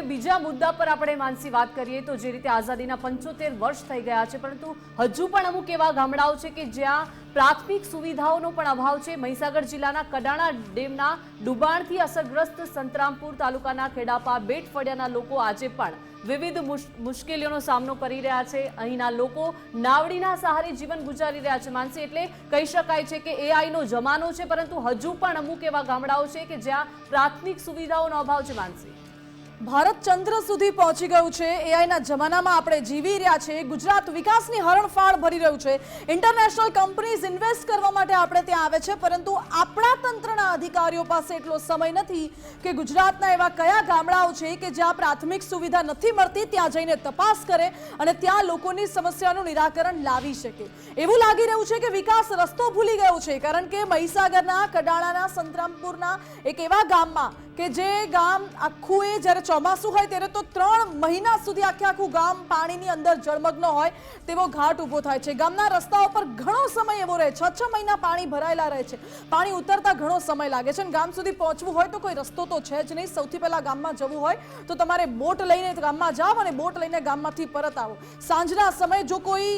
બીજા મુદ્દા પર આપણે માનસી વાત કરીએ તો જે રીતે આઝાદીના પંચોતેર વર્ષ થઈ ગયા છે, પરંતુ હજુ પણ અમુક એવા ગામડાઓ છે કે જ્યાં પ્રાથમિક સુવિધાઓનો પણ અભાવ છે. મહીસાગર જિલ્લાના કડાણા ડેમના ડુબાણથી અસરગ્રસ્ત સંતરામપુર તાલુકાના ખેડાપા બેટ ફળિયાના લોકો આજે પણ વિવિધ મુશ- મુશ્કેલીઓનો સામનો કરી રહ્યા છે. અહીંના લોકો નાવડીના સહારે જીવન ગુજારી રહ્યા છે. માનસી, એટલે કહી શકાય છે કે એઆઈનો જમાનો છે, પરંતુ હજુ પણ અમુક એવા ગામડાઓ છે કે જ્યાં પ્રાથમિક સુવિધાઓનો અભાવ છે, માનસી. ભારત ચંદ્ર સુધી પહોંચી ગયું છે. એઆઈના જમાનામાં આપણે જીવી રહ્યા છે ગુજરાત વિકાસની હરણફાળ ભરી રહ્યું છે. ઇન્ટરનેશનલ કંપનીઝ ઇન્વેસ્ટ કરવા માટે આપણે ત્યાં આવે છે. પરંતુ આપણા તંત્રના અધિકારીઓ પાસે એટલો સમય નથી કે ગુજરાતના એવા કયા ગામડાઓ છે કે જ્યાં પ્રાથમિક સુવિધા નથી મળતી, ત્યાં જઈને તપાસ કરે અને ત્યાં લોકોની સમસ્યાનું નિરાકરણ લાવી શકે. એવું લાગી રહ્યું છે કે વિકાસ રસ્તો ભૂલી ગયો છે. કારણ કે મહીસાગરના, કડાણાના, સંતરામપુરના એક એવા ગામમાં કે જે ગામ આખું એ જ્યારે ચોમાસું હોય ત્યારે તો ત્રણ મહિના સુધી આખે આખું ગામ પાણીની અંદર જળમગ્ન હોય તેવો ઘાટ ઊભો થાય છે. ગામના રસ્તાઓ પર ઘણો સમય એવો રહે, છ છ મહિના પાણી ભરાયેલા રહે છે. પાણી ઉતરતા ઘણો સમય લાગે છે અને ગામ સુધી પહોંચવું હોય તો કોઈ રસ્તો તો છે જ નહીં. સૌથી પહેલાં ગામમાં જવું હોય તો તમારે બોટ લઈને ગામમાં જાઓ અને બોટ લઈને ગામમાંથી પરત આવો. સાંજના સમયે જો કોઈ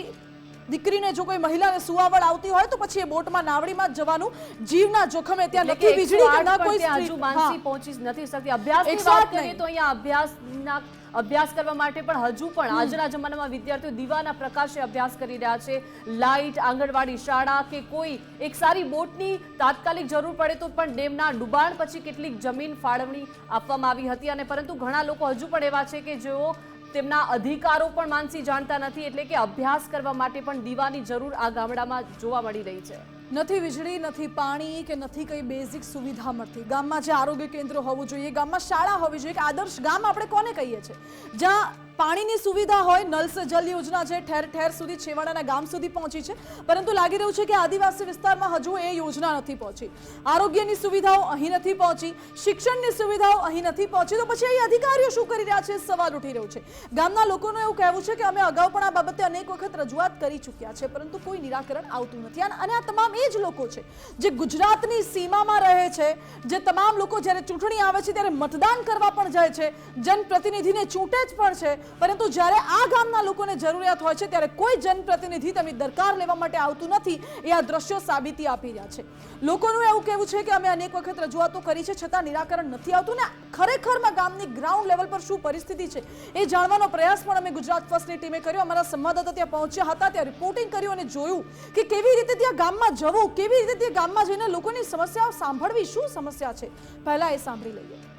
દીકરીને જો કોઈ મહિલાને સુવાવડ આવતી હોય તો પછી એ બોટમાં નાવડીમાં જવાનું. જીવના જોખમે ત્યાં નથી વીજળી ના કોઈ સ્ત્રી- હજુ માનસી પહોંચી નથી શકતી. અભ્યાસની વાત કરીએ તો અહીંયા અભ્યાસના અભ્યાસ કરવા માટે પણ હજુ પણ આજના જમાનામાં વિદ્યાર્થીઓ દીવાના પ્રકાશે અભ્યાસ કરી રહ્યા છે. લાઇટ આંગણવાડી શાળા કે કોઈ એક સારી બોટની તાત્કાલિક જરૂર પડે તો પણ ડેમના ડુબાણ પછી કેટલીક જમીન ફાળવણી આપવામાં આવી હતી. અને પરંતુ ઘણા લોકો હજુ પણ એવા છે કે જેઓ તેમના અધિકારો પણ માનસી જાણતા નથી, એટલે કે અભ્યાસ કરવા માટે પણ દીવાની જરૂર આ ગામડામાં જોવા મળી રહી છે. નથી વીજળી, નથી પાણી કે નથી કઈ બેઝિક સુવિધા મળતી. ગામમાં જે આરોગ્ય કેન્દ્ર હોવું જોઈએ, ગામમાં શાળા હોવી જોઈએ કે આદર્શ ગામ આપણે કોને કહીએ છીએ? જ્યાં પાણીની સુવિધા હોય નલ સે જલ યોજના છે, ઠેર ઠેર સુધી છેવાડાના ગામ સુધી પહોંચી છે. પરંતુ લાગી રહ્યું છે કે આદિવાસી વિસ્તારમાં હજુ એ યોજના નથી પહોંચી. આરોગ્યની સુવિધાઓ અહીં નથી પહોંચી, શિક્ષણની સુવિધાઓ અહીં નથી પહોંચી. તો પછી અહીં અધિકારીઓ શું કરી રહ્યા છે? સવાલ ઉઠી રહ્યો છે. ગામના લોકોનું એવું કહેવું છે કે અમે અગાઉ પણ આ બાબતે અનેક વખત રજૂઆત કરી ચૂક્યા છે, પરંતુ કોઈ નિરાકરણ આવતું નથી. અને આ તમામ એ જ લોકો છે, જે ગુજરાતની સીમામાં રહે છે, જે તમામ લોકો જ્યારે ચૂંટણી આવે છે, ત્યારે મતદાન કરવા પણ જાય છે. જનપ્રતિનિધિને ચૂંટે જ પણ છે. પરંતુ જ્યારે આ ગામના લોકોને જરૂરિયાત હોય છે, ત્યારે કોઈ જનપ્રતિનિધિ તેમની દરકાર લેવા માટે આવતું નથી, એ આ દ્રશ્યો સાબિતી આપી રહ્યા છે. લોકોનું એવું કહેવું છે કે અમે અનેક વખત રજૂઆતો કરી છે, છતાં નિરાકરણ નથી આવતું. ને ખરેખરમાં ગામની ગ્રાઉન્ડ લેવલ પર શું પરિસ્થિતિ છે, એ જાણવાનો પ્રયાસ પણ અમે ગુજરાત ફર્સ્ટની ટીમે કર્યો. અમારા સંવાદદાતા ત્યાં પહોંચ્યા હતા, ત્યાં રિપોર્ટિંગ કર્યું અને જોયું કે કેવી રીતે ત્યાં ગામમાં જવું, કેવી રીતે ત્યાં ગામમાં જઈને લોકોની સમસ્યાઓ સાંભળવી, શું સમસ્યા છે? પહેલાં એ સાંભળી લઈએ.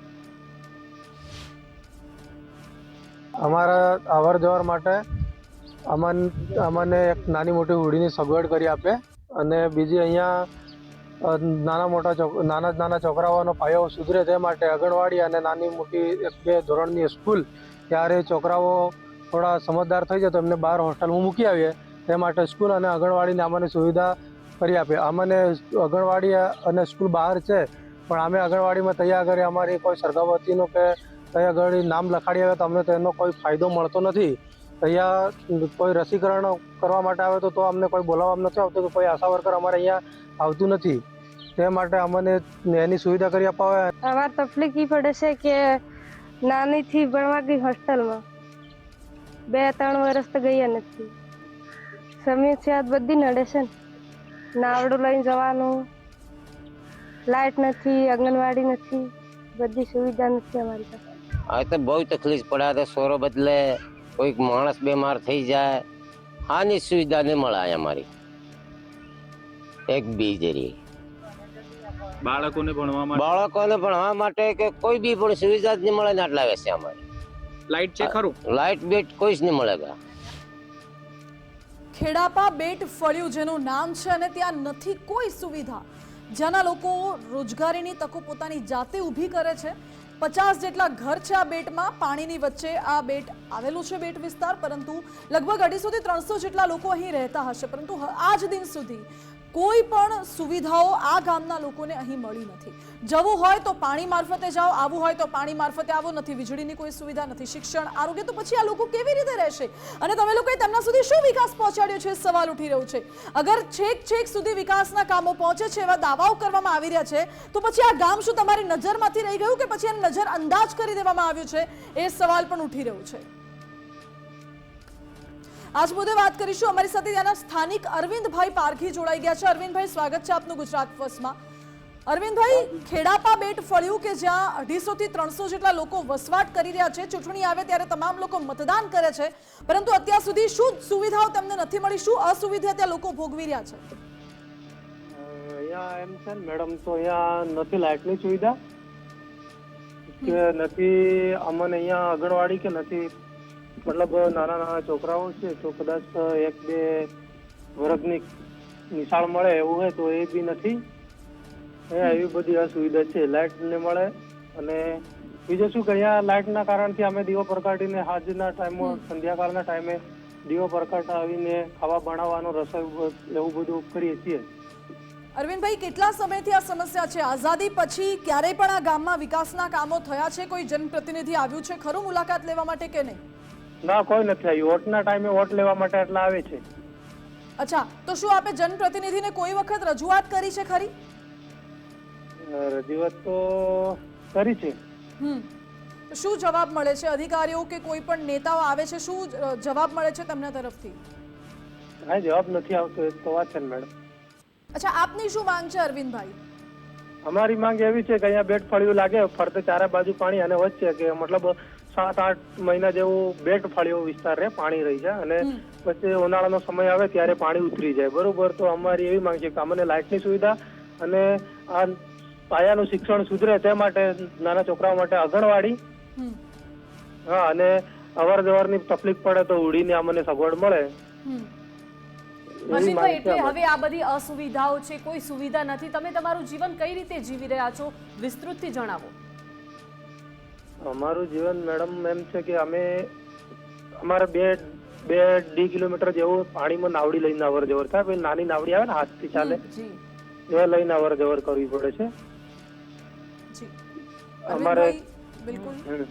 અમારા અવર જવર માટે અમન, અમને એક નાની મોટી હોડીની સગવડ કરી આપે અને બીજી અહીંયા નાના મોટા નાના નાના છોકરાઓનો પાયો સુધરે તે માટે આંગણવાડી અને નાની મોટી એક બે ધોરણની સ્કૂલ ત્યારે છોકરાઓ થોડા સમજદાર થઈ જાય તો એમને બહાર હોસ્ટેલમાં મૂકી આવીએ તે માટે સ્કૂલ અને આંગણવાડીની અમને સુવિધા કરી આપે. અમને આંગણવાડી અને સ્કૂલ બહાર છે, પણ અમે આંગણવાડીમાં તૈયાર કરી, અમારી કોઈ સરગાવતીનો કે ત્યાં આગળ નામ લખાડી આવે તો અમને તેનો કોઈ ફાયદો મળતો નથી. અહીંયા કોઈ રસીકરણ કરવા માટે આવે તો તો અમને કોઈ બોલાવવામાં નથી આવતું કે કોઈ આશા વર્કર અમારે અહીંયા આવતું નથી. તે માટે અમને એની સુવિધા કરી અપાવે. અમારે તકલીફ એ પડે છે કે નાનીથી ભણવા ગઈ હોસ્ટેલમાં. બે ત્રણ વર્ષ તો ગયા નથી. સમસ્યા બધી નડે છે નાવડું લઈને જવાનું. લાઇટ નથી, આંગણવાડી નથી. બધી સુવિધા નથી અમારી પાસે. હવે તો બહુ તકલીફ પડે તો સોરો બદલે કોઈક માણસ બીમાર થઈ જાય. આની સુવિધા નહીં મળે અમારી. એક બીજરી બાળકોને ભણવા માટે? બાળકોને ભણવા માટે કે કોઈ બી પણ સુવિધા જ નહીં મળે ને આટલા વેસે અમારે. લાઈટ છે ખરું? લાઇટ બેટ કોઈ જ નહીં મળે ગા ખેડાપા બેટ ફળ્યું જેનું નામ છે અને ત્યાં નથી કોઈ સુવિધા. જ્યાંના લોકો રોજગારીની તકો પોતાની જાતે ઊભી કરે છે પચાસ જેટલા ઘર છે આ બેટમાં. પાણીની વચ્ચે આ બેટ આવેલું છે બેટ વિસ્તાર, પરંતુ લગભગ અઢીસોથી ત્રણસો જેટલા લોકો અહીં રહેતા હશે. પરંતુ આજ દિન સુધી કોઈ પણ સુવિધાઓ આ ગામના લોકોને અહીં મળી નથી. જવું હોય તો પાણી મારફતે જાઓ, આવવું હોય તો પાણી મારફતે આવો, નથી વીજળીની કોઈ સુવિધા નથી. શિક્ષણ, આરોગ્ય તો પછી આ લોકો કેવી રીતે રહેશે? અને તમે લોકોએ તેમના સુધી શું વિકાસ પહોંચાડ્યો છે? સવાલ ઉઠી રહ્યો છે. અગર છેક છેક સુધી વિકાસના કામો પહોંચે છે, એવા દાવાઓ કરવામાં આવી રહ્યા છે, તો પછી આ ગામ શું તમારી નજરમાંથી રહી ગયું કે પછી એને નજર અંદાજ કરી દેવામાં આવ્યું છે? એ સવાલ પણ ઉઠી રહ્યો છે. આજ મુદ્દે વાત કરીશું. અમારી સાથે ત્યાંના સ્થાનિક અરવિંદભાઈ પારખી જોડાઈ ગયા છે. અરવિંદભાઈ સ્વાગત છે આપનું ગુજરાત ફર્સ્ટમાં. અરવિંદભાઈ ખેડાપા બેટ ફળ્યું કે જ્યાં અઢીસો થી ત્રણસો જેટલા લોકો વસવાટ કરી રહ્યા છે? ચૂંટણી આવે ત્યારે તમામ લોકો મતદાન કરે છે. પરંતુ અત્યાર સુધી શું સુવિધાઓ તેમને નથી મળી? શું અસુવિધા ત્યાં લોકો ભોગવી રહ્યા છે? અહીંયા એમ છે ને મેડમ તો અહીંયા નથી લાઇટની સુવિધા. કે નથી અમને અહીંયા આંગણવાડી કે નથી મતલબ નાના નાના છોકરાઓ છે તો કદાચ એક બે વર્ગની નિશાળ મળે એવું હોય તો એ બી નથી. એવી બધી અસુવિધા છે લાઇટ ને મળે અને બીજું શું કે અહીંયા લાઇટના કારણથી અમે દીવો પ્રગટાવીને હાજના ટાઈમમાં સંધ્યાકાળના ટાઈમે દીવો પ્રગટાવીને ખાવા બનાવવાનો રસોઈ એવું બધું કરીએ છીએ. અરવિંદભાઈ કેટલા સમયથી આ સમસ્યા છે? આઝાદી પછી ક્યારેય પણ આ ગામમાં વિકાસના કામો થયા છે? કોઈ જનપ્રતિનિધિ આવ્યું છે? ખરું મુલાકાત લેવા માટે કે નહીં? ના કોઈ નથી આવ્યું. વોટના ટાઈમે વોટ લેવા માટે એટલા આવે છે. અચ્છા તો શું આપે જનપ્રતિનિધિને કોઈ વખત રજૂઆત કરી છે ખરી? રજૂઆત તો કરી છે. હમ. શું જવાબ મળે છે? અધિકારીઓ કે કોઈ પણ નેતાઓ આવે છે? શું જવાબ મળે છે તેમના તરફથી? કાંઈ જવાબ નથી આવતો તો વાત છે મેડમ. અચ્છા આપની શું માંગ છે અરવિંદભાઈ? અમારી માંગ એવી છે કે અહીંયા બેટ ફળિયું લાગે ફરતે ચારે બાજુ પાણી અને વચ્ચે કે મતલબ સાત આઠ મહિના જેવું બેટ ફાળ્યો વિસ્તાર રહે પાણી રહી જાય અને પછી ઉનાળાનો સમય આવે ત્યારે પાણી ઉતરી જાય. બરોબર તો અમારી એવી માંગ છે કે અમને લાઇટની સુવિધા અને આ પાયાનું શિક્ષણ સુધરે તે માટે નાના છોકરાઓ માટે આંગણવાડી. હા અને અવર જવરની તકલીફ પડે તો ઉડીને અમને સગવડ મળે. એટલે હવે આ બધી અસુવિધાઓ છે કોઈ સુવિધા નથી. તમે તમારું જીવન કઈ રીતે જીવી રહ્યા છો વિસ્તૃતથી જણાવો. અમારું જીવન મેડમ એમ છે કે અમે અમારે બે બે ડી કિલોમીટર જેવું પાણીમાં નાવડી લઈને અવર જવર થાય. પછી નાની નાવડી આવે ને હાથથી ચાલે. એ લઈને અવર જવર કરવી પડે છે. અમારે- બિલકુલ.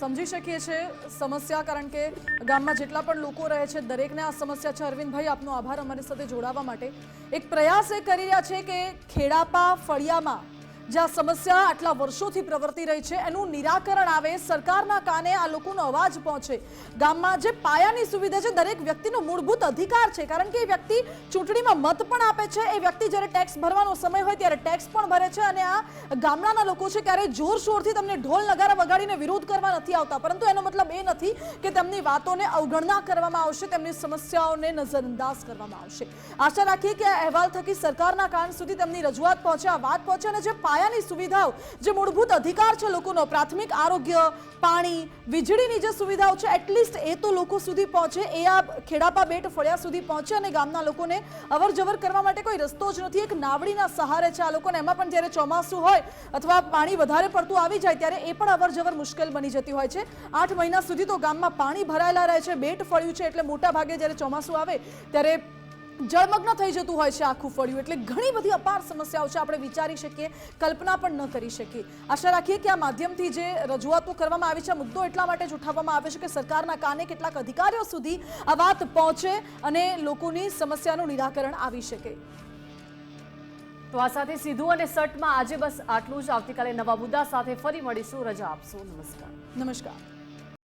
સમજી શકીએ છીએ સમસ્યા કારણ કે ગામમાં જેટલા પણ લોકો રહે છે દરેકને આ સમસ્યા છે. અરવિંદભાઈ આપનો આભાર અમારી સાથે જોડાવા માટે. એક પ્રયાસ એ કરી રહ્યા છે કે ખેડાપા ફળિયામાં જે આ સમસ્યા આટલા વર્ષોથી પ્રવર્તી રહી છે, એનું નિરાકરણ આવે, સરકારના કાને આ લોકોનો અવાજ પહોંચે. ગામમાં જે પાયાની સુવિધા છે, દરેક વ્યક્તિનો મૂળભૂત અધિકાર છે, કારણ કે એ વ્યક્તિ ચૂંટણીમાં મત પણ આપે છે, એ વ્યક્તિ જ્યારે ટેક્સ ભરવાનો સમય હોય, ત્યારે ટેક્સ પણ ભરે છે અને આ ગામડાના લોકો છે, ક્યારેય જોરશોરથી તમને ઢોલ નગારા વગાડીને વિરોધ કરવા નથી આવતા. પરંતુ એનો મતલબ એ નથી કે તેમની વાતોને અવગણના કરવામાં આવશે, તેમની સમસ્યાઓને નજરઅંદાજ કરવામાં આવશે. આશા રાખીએ કે આ અહેવાલ થકી સરકારના કાન સુધી તેમની રજૂઆત પહોંચે, આ વાત પહોંચે અને જે પાયાની સુવિધાઓ જે મૂળભૂત અધિકાર છે લોકોનો, પ્રાથમિક આરોગ્ય, પાણી, વીજળીની જે સુવિધાઓ છે એટલીસ્ટ એ તો લોકો સુધી પહોંચે. એ આ ખેડાપા બેટ ફળિયા સુધી પહોંચે અને ગામના લોકોને અવર જવર કરવા માટે કોઈ રસ્તો જ નથી. એક નાવડીના સહારે છે આ લોકોને એમાં પણ જ્યારે ચોમાસું હોય અથવા પાણી વધારે પડતું આવી જાય ત્યારે એ પણ અવર જવર મુશ્કેલ બની જતી હોય છે. આઠ મહિના સુધી તો ગામમાં પાણી ભરાયેલા રહે છે, બેટ ફળ્યું છે એટલે મોટા ભાગે જ્યારે ચોમાસું આવે ત્યારે જળમગ્ન થઈ જતું હોય છે આખું ફળ્યું. એટલે ઘણી બધી અપાર સમસ્યાઓ છે. આપણે વિચારી શકીએ, કલ્પના પણ ન કરી શકીએ. આશા રાખીએ કે આ માધ્યમથી જે રજૂઆતો કરવામાં આવી છે મુદ્દો એટલા માટે જ ઉઠાવવામાં આવે છે કે સરકારના કાને કેટલાક અધિકારીઓ સુધી આ વાત પહોંચે અને લોકોની સમસ્યાનું નિરાકરણ આવી શકે. તો આ સાથે સીધું અને સટમાં આજે બસ આટલું જ. આવતીકાલે નવા મુદ્દા સાથે ફરી મળીશું. રજા આપશો. નમસ્કાર. નમસ્કાર.